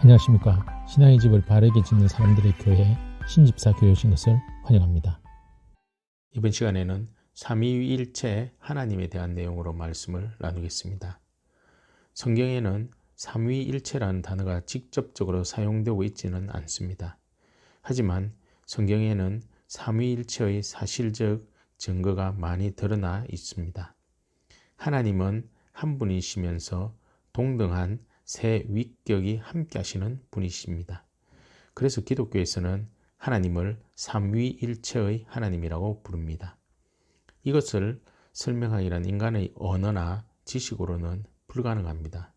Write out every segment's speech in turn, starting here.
안녕하십니까. 신앙의 집을 바르게 짓는 사람들의 교회 신집사 교회신 것을 환영합니다. 이번 시간에는 삼위일체 하나님에 대한 내용으로 말씀을 나누겠습니다. 성경에는 삼위일체라는 단어가 직접적으로 사용되고 있지는 않습니다. 하지만 성경에는 삼위일체의 사실적 증거가 많이 드러나 있습니다. 하나님은 한 분이시면서 동등한 새 위격이 함께 하시는 분이십니다. 그래서 기독교에서는 하나님을 삼위일체의 하나님이라고 부릅니다. 이것을 설명하기란 인간의 언어나 지식으로는 불가능합니다.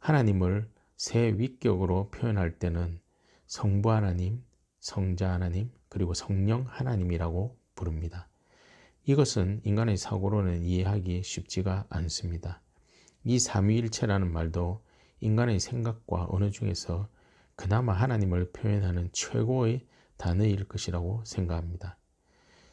하나님을 새 위격으로 표현할 때는 성부 하나님, 성자 하나님, 그리고 성령 하나님이라고 부릅니다. 이것은 인간의 사고로는 이해하기 쉽지가 않습니다. 이 삼위일체라는 말도 인간의 생각과 언어 중에서 그나마 하나님을 표현하는 최고의 단어일 것이라고 생각합니다.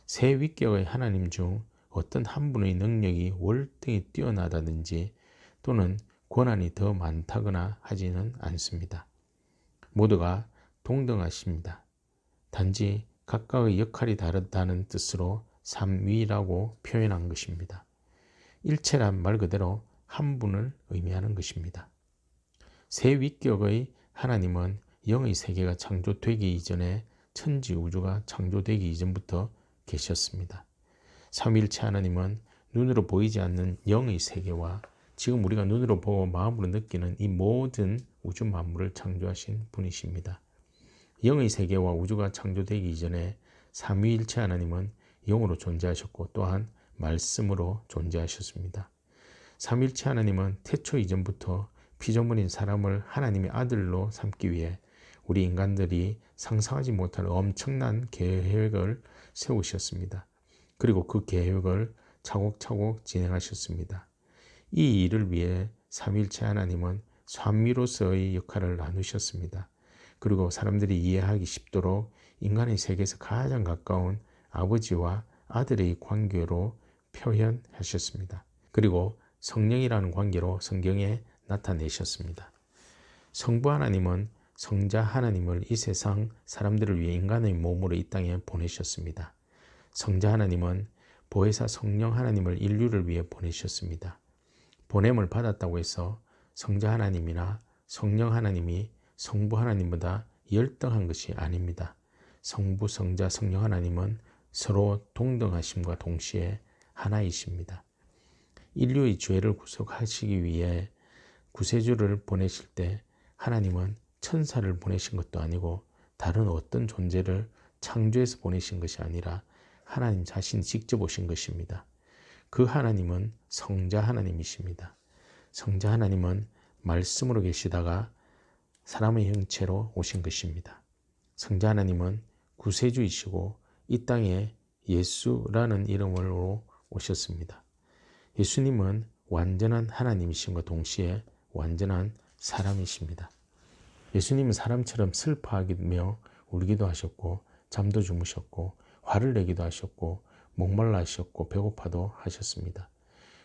새 위격의 하나님 중 어떤 한 분의 능력이 월등히 뛰어나다든지 또는 권한이 더 많다거나 하지는 않습니다. 모두가 동등하십니다. 단지 각각의 역할이 다르다는 뜻으로 삼위라고 표현한 것입니다. 일체란 말 그대로 한 분을 의미하는 것입니다. 새 위격의 하나님은 영의 세계가 창조되기 이전에 천지 우주가 창조되기 이전부터 계셨습니다. 삼일체 하나님은 눈으로 보이지 않는 영의 세계와 지금 우리가 눈으로 보고 마음으로 느끼는 이 모든 우주 만물을 창조하신 분이십니다. 영의 세계와 우주가 창조되기 이전에 삼위일체 하나님은 영으로 존재하셨고 또한 말씀으로 존재하셨습니다. 삼일체 하나님은 태초 이전부터 피조물인 사람을 하나님의 아들로 삼기 위해 우리 인간들이 상상하지 못할 엄청난 계획을 세우셨습니다. 그리고 그 계획을 차곡차곡 진행하셨습니다. 이 일을 위해 삼일체 하나님은 삼위로서의 역할을 나누셨습니다. 그리고 사람들이 이해하기 쉽도록 인간의 세계에서 가장 가까운 아버지와 아들의 관계로 표현하셨습니다. 그리고 성령이라는 관계로 성경에 나타내셨습니다. 성부 하나님은 성자 하나님을 이 세상 사람들을 위해 인간의 몸으로 이 땅에 보내셨습니다. 성자 하나님은 보혜사 성령 하나님을 인류를 위해 보내셨습니다. 보냄을 받았다고 해서 성자 하나님이나 성령 하나님이 성부 하나님보다 열등한 것이 아닙니다. 성부, 성자, 성령 하나님은 서로 동등하심과 동시에 하나이십니다. 인류의 죄를 구속하시기 위해 구세주를 보내실 때 하나님은 천사를 보내신 것도 아니고 다른 어떤 존재를 창조해서 보내신 것이 아니라 하나님 자신이 직접 오신 것입니다. 그 하나님은 성자 하나님이십니다. 성자 하나님은 말씀으로 계시다가 사람의 형체로 오신 것입니다. 성자 하나님은 구세주이시고 이 땅에 예수라는 이름으로 오셨습니다. 예수님은 완전한 하나님이신과 동시에 완전한 사람이십니다. 예수님은 사람처럼 슬퍼하며 울기도 하셨고 잠도 주무셨고 화를 내기도 하셨고 목말라 하셨고 배고파도 하셨습니다.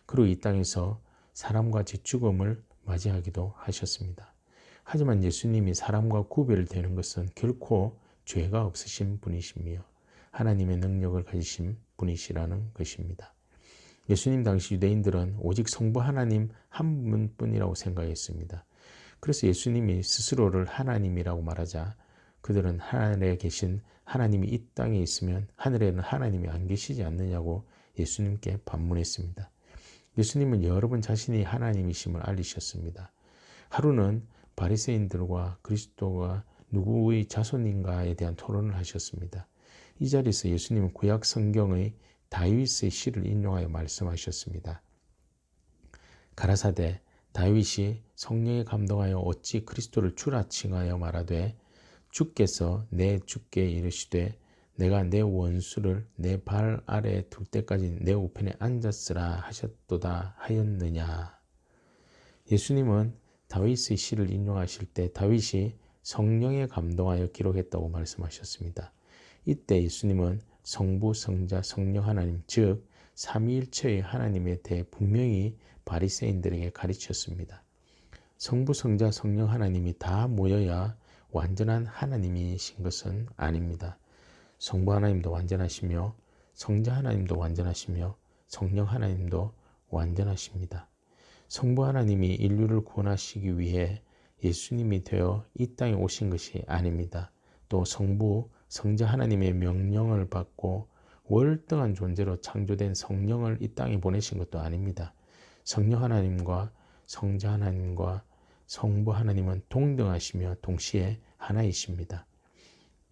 그리고 이 땅에서 사람과 제 죽음을 맞이하기도 하셨습니다. 하지만 예수님이 사람과 구별되는 것은 결코 죄가 없으신 분이시며 하나님의 능력을 가지신 분이시라는 것입니다. 예수님 당시 유대인들은 오직 성부 하나님 한 분뿐이라고 생각했습니다. 그래서 예수님이 스스로를 하나님이라고 말하자 그들은 하늘에 계신 하나님이 이 땅에 있으면 하늘에는 하나님이 안 계시지 않느냐고 예수님께 반문했습니다. 예수님은 여러 번 자신이 하나님이심을 알리셨습니다. 하루는 바리새인들과 그리스도가 누구의 자손인가에 대한 토론을 하셨습니다. 이 자리에서 예수님은 구약 성경의 다윗의 시를 인용하여 말씀하셨습니다. 가라사대 다윗이 성령에 감동하여 어찌 그리스도를 주라 칭하여 말하되 주께서 내 주께 이르시되 내가 내 원수를 내 발 아래 둘 때까지 내 우편에 앉았으라 하셨도다 하였느냐. 예수님은 다윗의 시를 인용하실 때 다윗이 성령에 감동하여 기록했다고 말씀하셨습니다. 이때 예수님은 성부, 성자, 성령 하나님 즉 삼위일체의 하나님에 대해 분명히 바리새인들에게 가르쳤습니다. 성부, 성자, 성령 하나님이 다 모여야 완전한 하나님이신 것은 아닙니다. 성부 하나님도 완전하시며 성자 하나님도 완전하시며 성령 하나님도 완전하십니다. 성부 하나님이 인류를 구원하시기 위해 예수님이 되어 이 땅에 오신 것이 아닙니다. 또 성부, 성자 하나님의 명령을 받고 월등한 존재로 창조된 성령을 이 땅에 보내신 것도 아닙니다. 성령 하나님과 성자 하나님과 성부 하나님은 동등하시며 동시에 하나이십니다.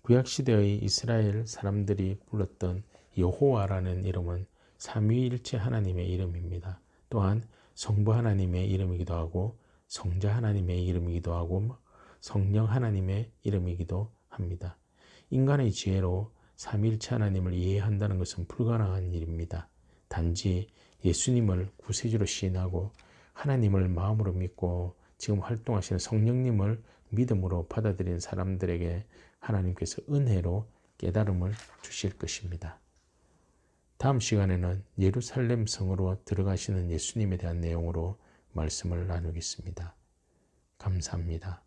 구약시대의 이스라엘 사람들이 불렀던 여호와라는 이름은 삼위일체 하나님의 이름입니다. 또한 성부 하나님의 이름이기도 하고 성자 하나님의 이름이기도 하고 성령 하나님의 이름이기도 합니다. 인간의 지혜로 삼일체 하나님을 이해한다는 것은 불가능한 일입니다. 단지 예수님을 구세주로 시인하고 하나님을 마음으로 믿고 지금 활동하시는 성령님을 믿음으로 받아들인 사람들에게 하나님께서 은혜로 깨달음을 주실 것입니다. 다음 시간에는 예루살렘 성으로 들어가시는 예수님에 대한 내용으로 말씀을 나누겠습니다. 감사합니다.